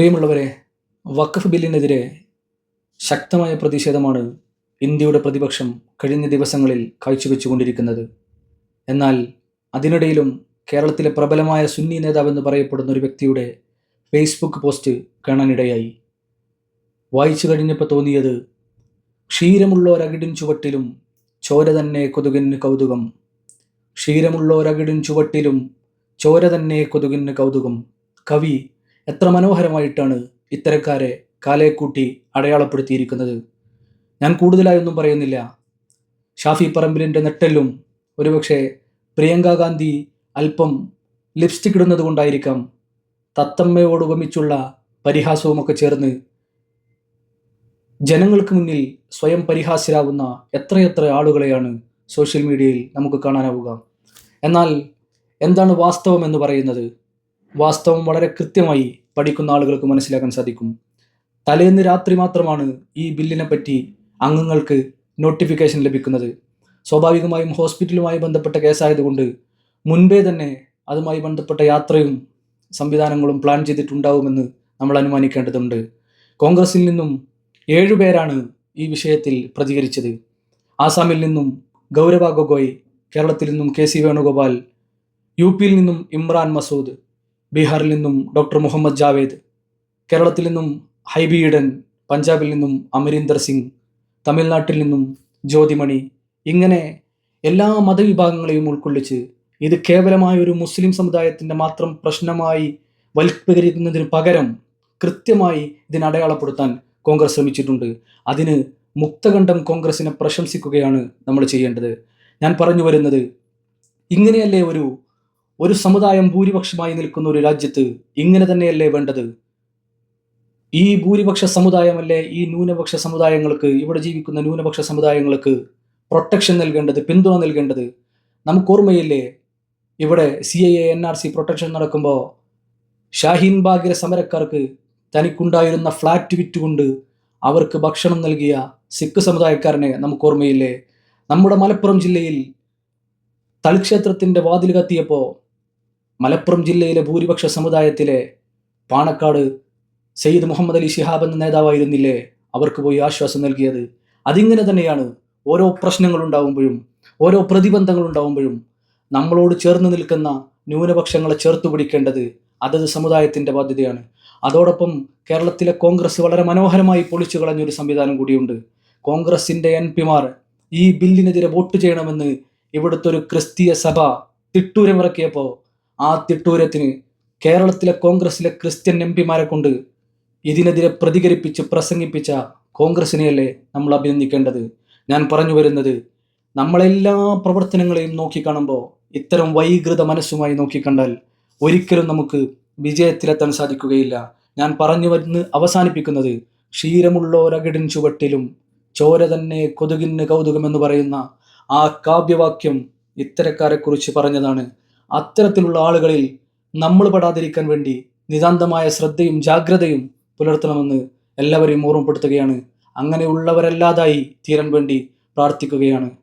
പ്രിയമുള്ളവരെ വഖഫ് ബില്ലിനെതിരെ ശക്തമായ പ്രതിഷേധമാണ് ഇന്ത്യയുടെ പ്രതിപക്ഷം കഴിഞ്ഞ ദിവസങ്ങളിൽ കാഴ്ചവെച്ചുകൊണ്ടിരിക്കുന്നത്. എന്നാൽ അതിനിടയിലും കേരളത്തിലെ പ്രബലമായ സുന്നി നേതാവെന്ന് പറയപ്പെടുന്ന ഒരു വ്യക്തിയുടെ ഫേസ്ബുക്ക് പോസ്റ്റ് കാണാനിടയായി. വായിച്ചു കഴിഞ്ഞപ്പോൾ തോന്നിയത് ക്ഷീരമുള്ളോരകിടിൻ ചുവട്ടിലും ചോര തന്നെ കൊതുകിന് കൗതുകം. ക്ഷീരമുള്ളോരകിടിൻ ചുവട്ടിലും ചോര തന്നെ കൊതുകിന് കൗതുകം. കവി എത്ര മനോഹരമായിട്ടാണ് ഇത്തരക്കാരെ കാലേക്കൂട്ടി അടയാളപ്പെടുത്തിയിരിക്കുന്നത്. ഞാൻ കൂടുതലായി ഒന്നും പറയുന്നില്ല. ഷാഫി പറമ്പിലിന്റെ നെട്ടലും ഒരുപക്ഷെ പ്രിയങ്ക ഗാന്ധി അല്പം ലിപ്സ്റ്റിക് ഇടുന്നത് കൊണ്ടായിരിക്കാം തത്തമ്മയോട് ഉപമിച്ചുള്ള പരിഹാസവുമൊക്കെ ചേർന്ന് ജനങ്ങൾക്ക് മുന്നിൽ സ്വയം പരിഹാസ്യരാകുന്ന എത്രയെത്ര ആളുകളെയാണ് സോഷ്യൽ മീഡിയയിൽ നമുക്ക് കാണാനാവുക. എന്നാൽ എന്താണ് വാസ്തവം എന്ന് പറയുന്നത്? വാസ്തവം വളരെ കൃത്യമായി പഠിക്കുന്ന ആളുകൾക്ക് മനസ്സിലാക്കാൻ സാധിക്കും. തലേന്ന് രാത്രി മാത്രമാണ് ഈ ബില്ലിനെ പറ്റി അംഗങ്ങൾക്ക് നോട്ടിഫിക്കേഷൻ ലഭിക്കുന്നത്. സ്വാഭാവികമായും ഹോസ്പിറ്റലുമായി ബന്ധപ്പെട്ട കേസായതുകൊണ്ട് മുൻപേ തന്നെ അതുമായി ബന്ധപ്പെട്ട യാത്രയും സംവിധാനങ്ങളും പ്ലാൻ ചെയ്തിട്ടുണ്ടാവുമെന്ന് നമ്മൾ അനുമാനിക്കേണ്ടതുണ്ട്. കോൺഗ്രസിൽ നിന്നും ഏഴുപേരാണ് ഈ വിഷയത്തിൽ പ്രതികരിച്ചത്. ആസാമിൽ നിന്നും ഗൗരവ ഗൊഗോയ് കേരളത്തിൽ നിന്നും കെ സി വേണുഗോപാൽ യു പിയിൽ നിന്നും ഇമ്രാൻ മസൂദ് ബീഹാറിൽ നിന്നും ഡോക്ടർ മുഹമ്മദ് ജാവേദ് കേരളത്തിൽ നിന്നും ഹൈബി ഈഡൻ പഞ്ചാബിൽ നിന്നും അമരീന്ദർ സിംഗ് തമിഴ്നാട്ടിൽ നിന്നും ജ്യോതിമണി ഇങ്ങനെ എല്ലാ മതവിഭാഗങ്ങളെയും ഉൾക്കൊള്ളിച്ച് ഇത് കേവലമായ ഒരു മുസ്ലിം സമുദായത്തിന്റെ മാത്രം പ്രശ്നമായി വൽക്കരിക്കുന്നതിന് പകരം കൃത്യമായി ഇതിനെ അടയാളപ്പെടുത്താൻ കോൺഗ്രസ് ശ്രമിച്ചിട്ടുണ്ട്. അതിന് മുക്തകണ്ഠം കോൺഗ്രസിനെ പ്രശംസിക്കുകയാണ് നമ്മൾ ചെയ്യേണ്ടത്. ഞാൻ പറഞ്ഞു വരുന്നത് ഇങ്ങനെയല്ലേ ഒരു ഒരു സമുദായം ഭൂരിപക്ഷമായി നിൽക്കുന്ന ഒരു രാജ്യത്ത് ഇങ്ങനെ തന്നെയല്ലേ വേണ്ടത്? ഈ ഭൂരിപക്ഷ സമുദായമല്ലേ ഈ ന്യൂനപക്ഷ സമുദായങ്ങൾക്ക് ഇവിടെ ജീവിക്കുന്ന ന്യൂനപക്ഷ സമുദായങ്ങൾക്ക് പ്രൊട്ടക്ഷൻ നൽകേണ്ടത് പിന്തുണ നൽകേണ്ടത്? നമുക്ക് ഓർമ്മയില്ലേ ഇവിടെ C I A N R C protection നടക്കുമ്പോൾ ഷാഹീൻ ബാഗിലെ സമരക്കാർക്ക് തനിക്കുണ്ടായിരുന്ന ഫ്ലാറ്റ് വിറ്റുകൊണ്ട് അവർക്ക് ഭക്ഷണം നൽകിയ സിഖ് സമുദായക്കാരനെ നമുക്ക് ഓർമ്മയില്ലേ? നമ്മുടെ മലപ്പുറം ജില്ലയിൽ തളിക്ഷേത്രത്തിന്റെ വാതിൽ കത്തിയപ്പോൾ മലപ്പുറം ജില്ലയിലെ ഭൂരിപക്ഷ സമുദായത്തിലെ പാണക്കാട് സയ്യിദ് മുഹമ്മദ് അലി ഷിഹാബ് എന്ന നേതാവായിരുന്നില്ലേ? അവർക്ക് പോയി ആശ്വാസം നൽകിയത്. അതിങ്ങനെ തന്നെയാണ് ഓരോ പ്രശ്നങ്ങൾ ഉണ്ടാവുമ്പോഴും ഓരോ പ്രതിബന്ധങ്ങൾ ഉണ്ടാവുമ്പോഴും നമ്മളോട് ചേർന്ന് നിൽക്കുന്ന ന്യൂനപക്ഷങ്ങളെ ചേർത്ത് പിടിക്കേണ്ടത് അതത് സമുദായത്തിന്റെ ബാധ്യതയാണ്. അതോടൊപ്പം കേരളത്തിലെ കോൺഗ്രസ് വളരെ മനോഹരമായി പൊളിച്ചു കളഞ്ഞൊരു സംവിധാനം കൂടിയുണ്ട്. കോൺഗ്രസിന്റെ എം പിമാർ ഈ ബില്ലിനെതിരെ വോട്ട് ചെയ്യണമെന്ന് ഇവിടുത്തെ ഒരു ക്രിസ്തീയ സഭ തിട്ടൂരമിറക്കിയപ്പോൾ ആ തിട്ടൂരത്തിന് കേരളത്തിലെ കോൺഗ്രസിലെ ക്രിസ്ത്യൻ എം പിമാരെ കൊണ്ട് ഇതിനെതിരെ പ്രതികരിപ്പിച്ച് പ്രസംഗിപ്പിച്ച കോൺഗ്രസിനെയല്ലേ നമ്മൾ അഭിനന്ദിക്കേണ്ടത്? ഞാൻ പറഞ്ഞു വരുന്നത് നമ്മളെല്ലാ പ്രവർത്തനങ്ങളെയും നോക്കിക്കാണുമ്പോൾ ഇത്തരം വൈകൃത മനസ്സുമായി നോക്കിക്കണ്ടാൽ ഒരിക്കലും നമുക്ക് വിജയത്തിലെത്താൻ സാധിക്കുകയില്ല. ഞാൻ പറഞ്ഞു വന്ന് അവസാനിപ്പിക്കുന്നത് ക്ഷീരമുള്ളോരകിടിൻ ചുവട്ടിലും ചോര തന്നെ കൊതുകിന് കൗതുകമെന്ന് പറയുന്ന ആ കാവ്യവാക്യം ഇത്തരക്കാരെക്കുറിച്ച് പറഞ്ഞതാണ്. അത്തരത്തിലുള്ള ആളുകളിൽ നമ്മൾ പെടാതിരിക്കാൻ വേണ്ടി നിതാന്തമായ ശ്രദ്ധയും ജാഗ്രതയും പുലർത്തണമെന്ന് എല്ലാവരെയും ഓർമ്മപ്പെടുത്തുകയാണ്. അങ്ങനെയുള്ളവരല്ലാതായി തീരാൻ വേണ്ടി പ്രാർത്ഥിക്കുകയാണ്.